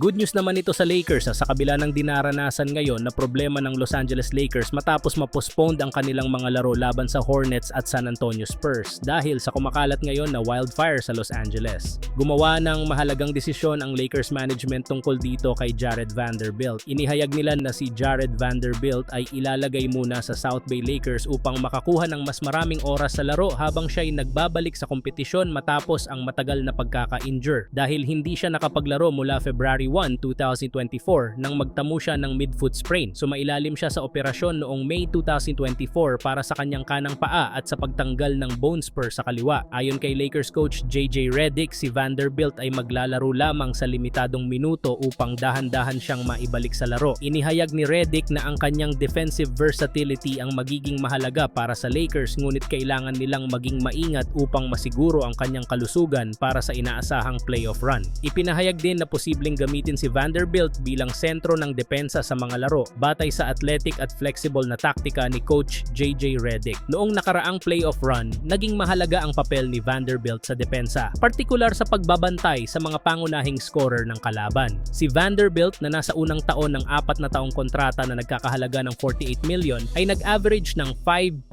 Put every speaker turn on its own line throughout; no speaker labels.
Good news naman ito sa Lakers ah, sa kabila ng dinaranasan ngayon na problema ng Los Angeles Lakers matapos ma-postponed ang kanilang mga laro laban sa Hornets at San Antonio Spurs dahil sa kumakalat ngayon na wildfire sa Los Angeles. Gumawa ng mahalagang desisyon ang Lakers management tungkol dito kay Jared Vanderbilt. Inihayag nila na si Jared Vanderbilt ay ilalagay muna sa South Bay Lakers upang makakuha ng mas maraming oras sa laro habang siya ay nagbabalik sa kompetisyon matapos ang matagal na pagkaka-injure dahil hindi siya nakapaglaro mula February 1, 2024 nang magtamo siya ng midfoot sprain. So mailalim siya sa operasyon noong May 2024 para sa kanyang kanang paa at sa pagtanggal ng bone spur sa kaliwa. Ayon kay Lakers coach JJ Redick, si Vanderbilt ay maglalaro lamang sa limitadong minuto upang dahan-dahan siyang maibalik sa laro. Inihayag ni Redick na ang kanyang defensive versatility ang magiging mahalaga para sa Lakers ngunit kailangan nilang maging maingat upang masiguro ang kanyang kalusugan para sa inaasahang playoff run. Ipinahayag din na posibleng gamitin si Vanderbilt bilang sentro ng depensa sa mga laro batay sa athletic at flexible na taktika ni coach JJ Redick. Noong nakaraang playoff run, naging mahalaga ang papel ni Vanderbilt sa depensa, partikular sa pagbabantay sa mga pangunahing scorer ng kalaban. Si Vanderbilt na nasa unang taon ng apat na taong kontrata na nagkakahalaga ng 48 million ay nag-average ng 5.2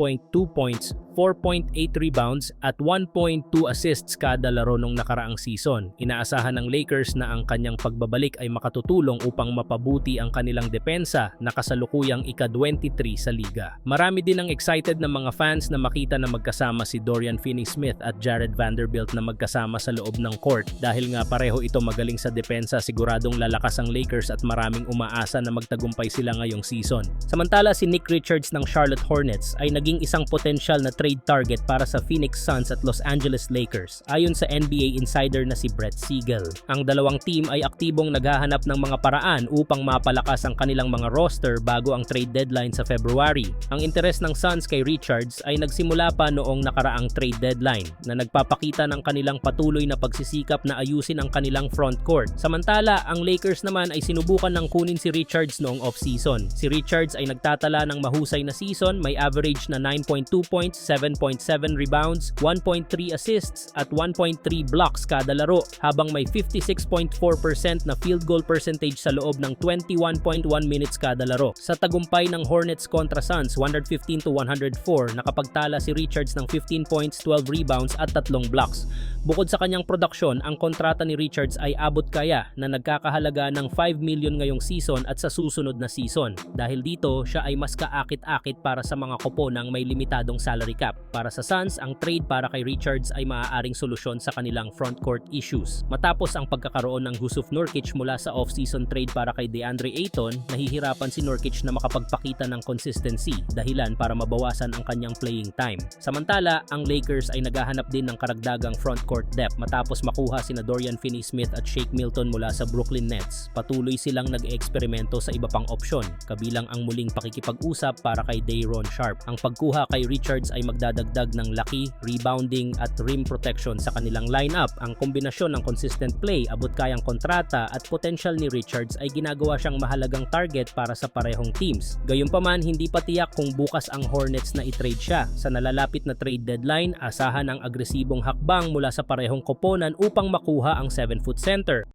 points 4.8 rebounds at 1.2 assists kada laro nung nakaraang season. Inaasahan ng Lakers na ang kanyang pagbabalik ay makatutulong upang mapabuti ang kanilang depensa na kasalukuyang ika-23 sa liga. Marami din ang excited na mga fans na makita na magkasama si Dorian Finney-Smith at Jared Vanderbilt na magkasama sa loob ng court dahil nga pareho ito magaling sa depensa siguradong lalakas ang Lakers at maraming umaasa na magtagumpay sila ngayong season. Samantala si Nick Richards ng Charlotte Hornets ay naging isang potensyal na trade target para sa Phoenix Suns at Los Angeles Lakers ayon sa NBA insider na si Brett Siegel. Ang dalawang team ay aktibong naghahanap ng mga paraan upang mapalakas ang kanilang mga roster bago ang trade deadline sa February. Ang interes ng Suns kay Richards ay nagsimula pa noong nakaraang trade deadline na nagpapakita ng kanilang patuloy na pagsisikap na ayusin ang kanilang front court. Samantala, ang Lakers naman ay sinubukan ng kunin si Richards noong off-season. Si Richards ay nagtatala ng mahusay na season, may average na 9.2 points, 7.7 rebounds, 1.3 assists at 1.3 blocks kada laro habang may 56.4% na field goal percentage sa loob ng 21.1 minutes kada laro. Sa tagumpay ng Hornets kontra Suns 115 to 104 nakapagtala si Richards ng 15 points, 12 rebounds at 3 blocks. Bukod sa kanyang produksyon, ang kontrata ni Richards ay abot kaya na nagkakahalaga ng 5 million ngayong season at sa susunod na season. Dahil dito, siya ay mas kaakit-akit para sa mga kopo ng may limitadong salary cap. Para sa Suns, ang trade para kay Richards ay maaaring solusyon sa kanilang frontcourt issues. Matapos ang pagkakaroon ng Yusuf Nurkic mula sa off-season trade para kay DeAndre Ayton, nahihirapan si Nurkic na makapagpakita ng consistency dahilan para mabawasan ang kanyang playing time. Samantala, ang Lakers ay naghahanap din ng karagdagang frontcourt depth matapos makuha sina Dorian Finney-Smith at Shake Milton mula sa Brooklyn Nets. Patuloy silang nag-eksperimento sa iba pang opsyon, kabilang ang muling pakikipag-usap para kay Dayron Sharp. Ang pagkuha kay Richards ay magdadagdag ng laki, rebounding at rim protection sa kanilang lineup. Ang kombinasyon ng consistent play, abot kayang kontrata at potential ni Richards ay ginagawa siyang mahalagang target para sa parehong teams. Gayunpaman, hindi pa tiyak kung bukas ang Hornets na i-trade siya. Sa nalalapit na trade deadline, asahan ang agresibong hakbang mula sa parehong koponan upang makuha ang 7-foot center.